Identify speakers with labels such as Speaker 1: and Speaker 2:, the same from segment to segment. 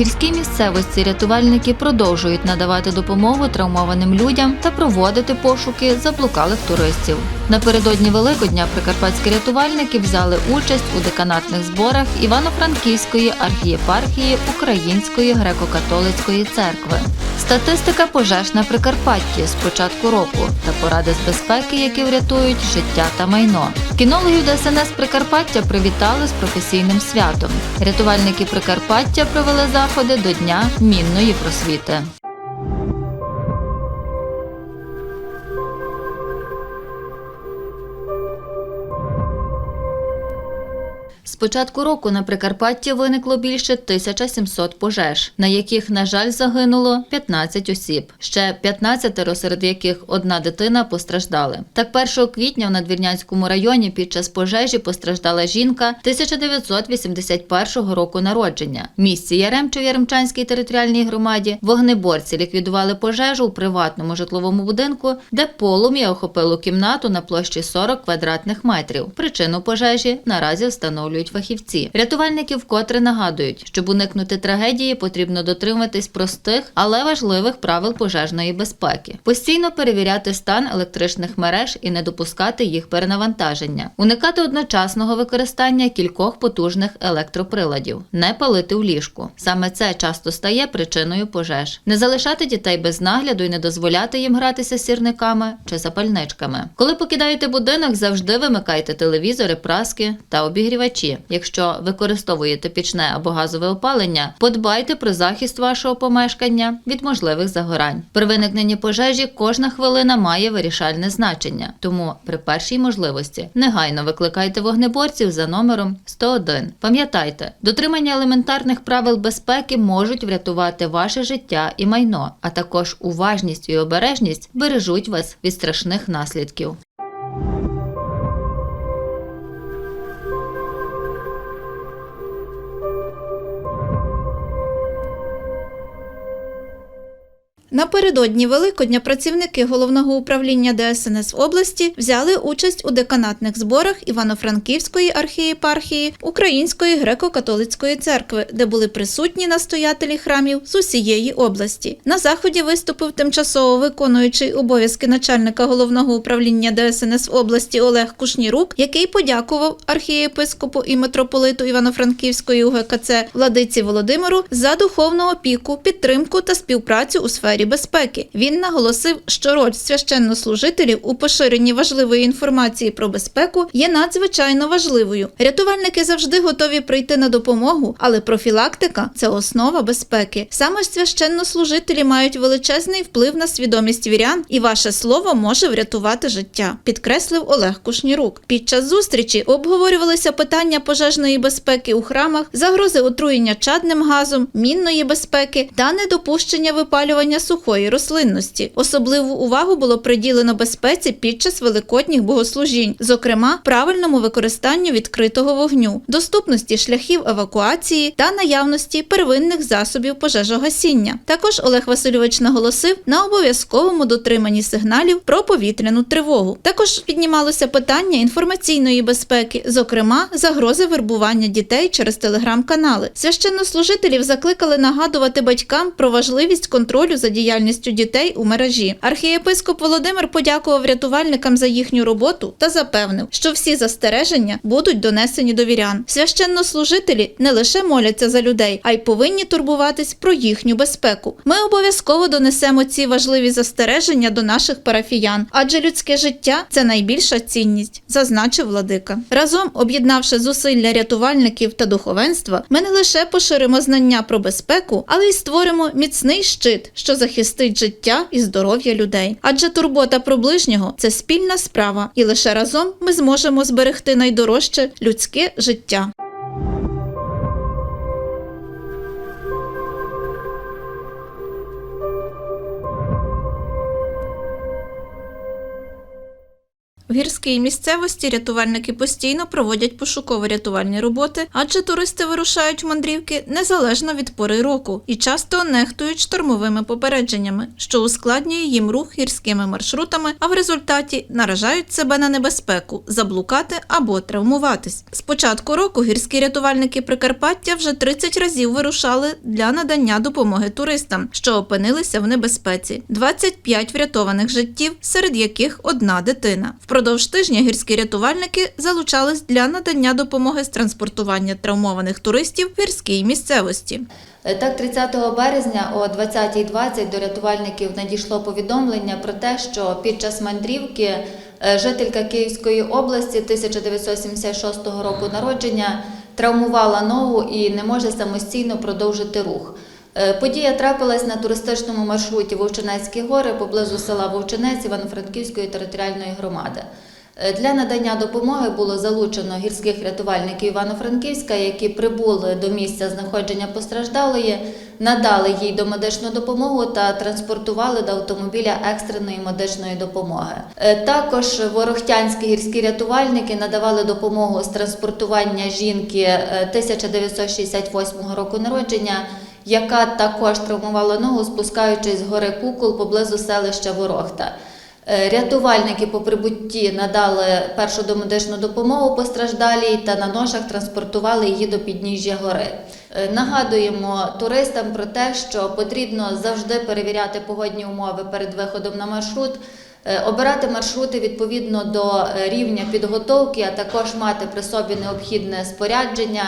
Speaker 1: Гірській місцевості рятувальники продовжують надавати допомогу травмованим людям та проводити пошуки заблукалих туристів. Напередодні Великодня прикарпатські рятувальники взяли участь у деканатних зборах Івано-Франківської архієпархії Української греко-католицької церкви. Статистика пожеж на Прикарпатті з початку року та поради з безпеки, які врятують життя та майно. Кінологів ДСНС Прикарпаття привітали з професійним святом. Рятувальники Прикарпаття провели заходи до Дня мінної просвіти. Початку року на Прикарпатті виникло більше 1700 пожеж, на яких, на жаль, загинуло 15 осіб. Ще 15, серед яких одна дитина постраждали. Так, 1 квітня в Надвірнянському районі під час пожежі постраждала жінка 1981 року народження. В місті Яремче в Яремчанській територіальній громаді вогнеборці ліквідували пожежу у приватному житловому будинку, де полум'я охопило кімнату на площі 40 квадратних метрів. Причину пожежі наразі встановлюють фахівці. Рятувальники вкотре нагадують, щоб уникнути трагедії, потрібно дотримуватись простих, але важливих правил пожежної безпеки. Постійно перевіряти стан електричних мереж і не допускати їх перенавантаження, уникати одночасного використання кількох потужних електроприладів, не палити в ліжку. Саме це часто стає причиною пожеж. Не залишати дітей без нагляду і не дозволяти їм гратися сірниками чи запальничками. Коли покидаєте будинок, завжди вимикайте телевізори, праски та обігрівачі. Якщо використовуєте пічне або газове опалення, подбайте про захист вашого помешкання від можливих загорань. При виникненні пожежі кожна хвилина має вирішальне значення, тому при першій можливості негайно викликайте вогнеборців за номером 101. Пам'ятайте, дотримання елементарних правил безпеки можуть врятувати ваше життя і майно, а також уважність і обережність бережуть вас від страшних наслідків.
Speaker 2: Напередодні Великодня працівники головного управління ДСНС в області взяли участь у деканатних зборах Івано-Франківської архієпархії Української греко-католицької церкви, де були присутні настоятелі храмів з усієї області. На заході виступив тимчасово виконуючий обов'язки начальника головного управління ДСНС в області Олег Кушнірук, який подякував архієпископу і митрополиту Івано-Франківської УГКЦ Владиці Володимиру за духовну опіку, підтримку та співпрацю у сфері безпеки. Він наголосив, що роль священнослужителів у поширенні важливої інформації про безпеку є надзвичайно важливою. Рятувальники завжди готові прийти на допомогу, але профілактика це основа безпеки. Саме священнослужителі мають величезний вплив на свідомість вірян, і ваше слово може врятувати життя, підкреслив Олег Кушнірук. Під час зустрічі обговорювалися питання пожежної безпеки у храмах, загрози отруєння чадним газом, мінної безпеки та недопущення випалювання сухої рослинності. Особливу увагу було приділено безпеці під час великодніх богослужінь, зокрема правильному використанню відкритого вогню, доступності шляхів евакуації та наявності первинних засобів пожежогасіння. Також Олег Васильович наголосив на обов'язковому дотриманні сигналів про повітряну тривогу. Також піднімалося питання інформаційної безпеки, зокрема загрози вербування дітей через телеграм-канали. Священнослужителів закликали нагадувати батькам про важливість контролю за діяльністю дітей у мережі. Архієпископ Володимир подякував рятувальникам за їхню роботу та запевнив, що всі застереження будуть донесені до вірян. Священнослужителі не лише моляться за людей, а й повинні турбуватись про їхню безпеку. Ми обов'язково донесемо ці важливі застереження до наших парафіян, адже людське життя це найбільша цінність, зазначив владика. Разом об'єднавши зусилля рятувальників та духовенства, ми не лише поширимо знання про безпеку, але й створимо міцний щит, що захистить життя і здоров'я людей. Адже турбота про ближнього це спільна справа, і лише разом ми зможемо зберегти найдорожче людське життя. В гірській місцевості рятувальники постійно проводять пошуково-рятувальні роботи, адже туристи вирушають в мандрівки незалежно від пори року і часто нехтують штормовими попередженнями, що ускладнює їм рух гірськими маршрутами, а в результаті наражають себе на небезпеку заблукати або травмуватись. З початку року гірські рятувальники Прикарпаття вже 30 разів вирушали для надання допомоги туристам, що опинилися в небезпеці. 25 врятованих життів, серед яких одна дитина. Впродовж тижня гірські рятувальники залучались для надання допомоги з транспортування травмованих туристів в гірській місцевості.
Speaker 1: Е, Так, 30 березня о 20.20 до рятувальників надійшло повідомлення про те, що під час мандрівки е, жителька Київської області 1976 року народження травмувала ногу і не може самостійно продовжити рух. Е, Подія трапилась на туристичному маршруті Вовчинецькі гори поблизу села Вовчинець Івано-Франківської територіальної громади. Е, Для надання допомоги було залучено гірських рятувальників Івано-Франківська, які прибули до місця знаходження постраждалої, надали їй домедичну допомогу та транспортували до автомобіля екстреної медичної допомоги. Е, Також ворохтянські гірські рятувальники надавали допомогу з транспортування жінки е, 1968 року народження, яка також травмувала ногу, спускаючись з гори Кукол поблизу селища Ворохта. Е, Рятувальники по прибутті надали першу домедичну допомогу постраждалій та на ношах транспортували її до підніжжя гори. Е, Нагадуємо туристам про те, що потрібно завжди перевіряти погодні умови перед виходом на маршрут. Е, Обирати маршрути відповідно до рівня підготовки, а також мати при собі необхідне спорядження,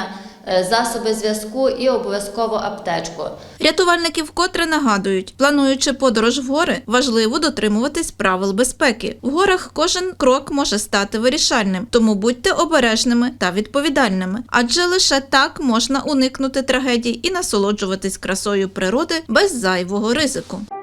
Speaker 1: засоби зв'язку і обов'язково аптечку.
Speaker 2: Рятувальники вкотре нагадують, плануючи подорож в гори, важливо дотримуватись правил безпеки. В горах кожен крок може стати вирішальним, тому будьте обережними та відповідальними, адже лише так можна уникнути трагедій і насолоджуватись красою природи без зайвого ризику.
Speaker 1: –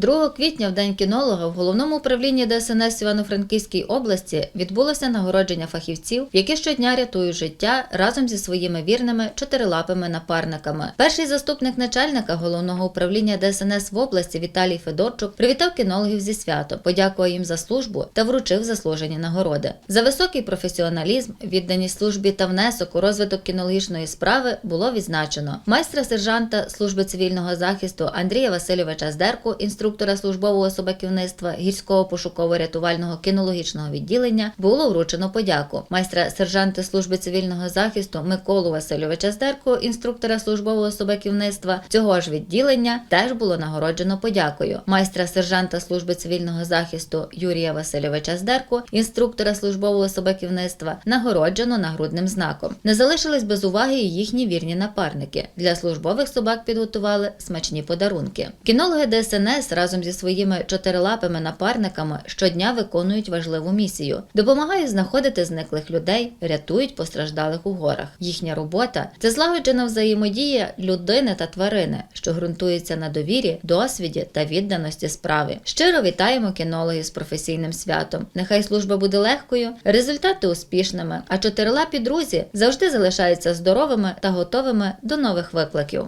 Speaker 1: 2 квітня в День кінолога в головному управлінні ДСНС Івано-Франківській області відбулося нагородження фахівців, які щодня рятують життя разом зі своїми вірними чотирилапими напарниками. Перший заступник начальника головного управління ДСНС в області Віталій Федорчук привітав кінологів зі святом, подякував їм за службу та вручив заслужені нагороди. За високий професіоналізм, відданість службі та внесок у розвиток кінологічної справи було відзначено майстра сержанта служби цивільного захисту Андрія Васильовича Здерку, інструктора службового собаківництва гірського пошуково-рятувального кінологічного відділення, було вручено подяку. Майстра сержанта служби цивільного захисту Миколу Васильовича Здерку, інструктора службового собаківництва цього ж відділення, теж було нагороджено подякою. Майстра сержанта служби цивільного захисту Юрія Васильовича Здерку, інструктора службового собаківництва, нагороджено нагрудним знаком. Не залишились без уваги і їхні вірні напарники. Для службових собак підготували смачні подарунки. Кінологи ДСНС разом зі своїми чотирилапими напарниками щодня виконують важливу місію, допомагають знаходити зниклих людей, рятують постраждалих у горах. Їхня робота це злагоджена взаємодія людини та тварини, що ґрунтується на довірі, досвіді та відданості справі. Щиро вітаємо кінологів з професійним святом. Нехай служба буде легкою, результати успішними, а чотирилапі друзі завжди залишаються здоровими та готовими до нових викликів.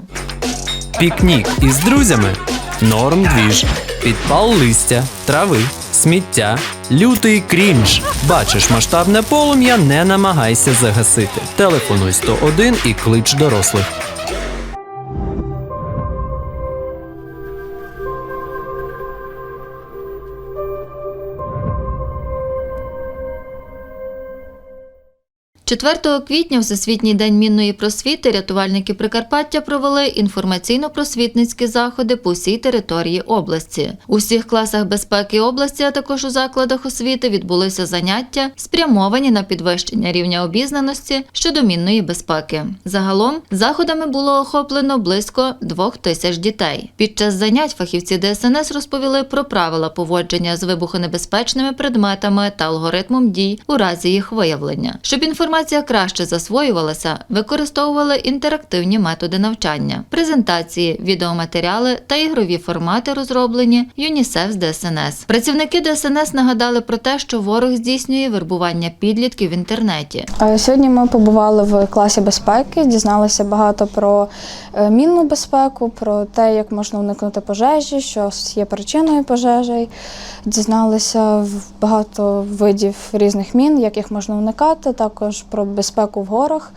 Speaker 3: Пікнік із друзями. Норм двіж. Підпал листя, трави, сміття, лютий крінж. Бачиш масштабне полум'я, не намагайся загасити. Телефонуй 101 і клич дорослих.
Speaker 1: – 4 квітня, Всесвітній день мінної просвіти, рятувальники Прикарпаття провели інформаційно-просвітницькі заходи по всій території області. У всіх класах безпеки області, а також у закладах освіти відбулися заняття, спрямовані на підвищення рівня обізнаності щодо мінної безпеки. Загалом заходами було охоплено близько двох тисяч дітей. Під час занять фахівці ДСНС розповіли про правила поводження з вибухонебезпечними предметами та алгоритмом дій у разі їх виявлення. Щоб інформація інформація краще засвоювалася, використовували інтерактивні методи навчання, презентації, відеоматеріали та ігрові формати розроблені ЮНІСЕФ з ДСНС. Працівники ДСНС нагадали про те, що ворог здійснює вербування підлітків в інтернеті.
Speaker 4: Сьогодні ми побували в класі безпеки, дізналися багато про е, мінну безпеку, про те, як можна уникнути пожежі, що є причиною пожежі. Дізналися багато видів різних мін, як їх можна уникати, також про безпеку в горах.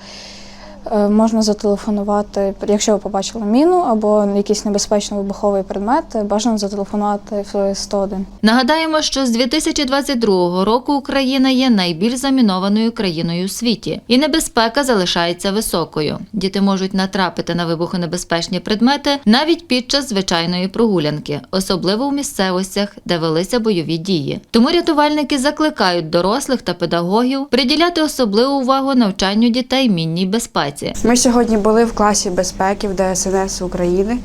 Speaker 4: Е, Можна зателефонувати, якщо ви побачили міну або якийсь небезпечний вибуховий предмет, бажано зателефонувати в 101.
Speaker 1: Нагадаємо, що з 2022 року Україна є найбільш замінованою країною у світі, і небезпека залишається високою. Діти можуть натрапити на вибухонебезпечні предмети навіть під час звичайної прогулянки, особливо у місцевостях, де велися бойові дії. Тому рятувальники закликають дорослих та педагогів приділяти особливу увагу навчанню дітей мінній безпеці.
Speaker 5: Ми сьогодні були в класі безпеки в ДСНС України.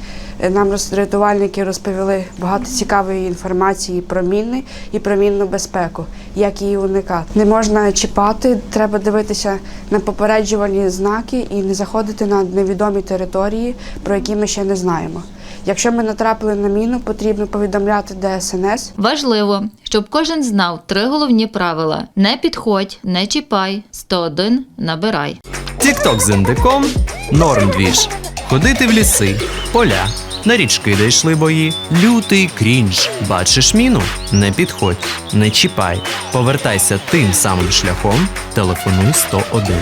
Speaker 5: Нам рятувальники розповіли багато цікавої інформації про міни і про мінну безпеку, як її уникати. Не можна чіпати, треба дивитися на попереджувальні знаки і не заходити на невідомі території, про які ми ще не знаємо. Якщо ми натрапили на міну, потрібно повідомляти ДСНС
Speaker 1: Важливо, щоб кожен знав три головні правила: не підходь, не чіпай, 101 набирай.
Speaker 3: Тікток з індиком норм двіж. Ходити в ліси, поля, на річки, де йшли бої. Лютий крінж. Бачиш міну? Не підходь, не чіпай. Повертайся тим самим шляхом, телефонуй 101.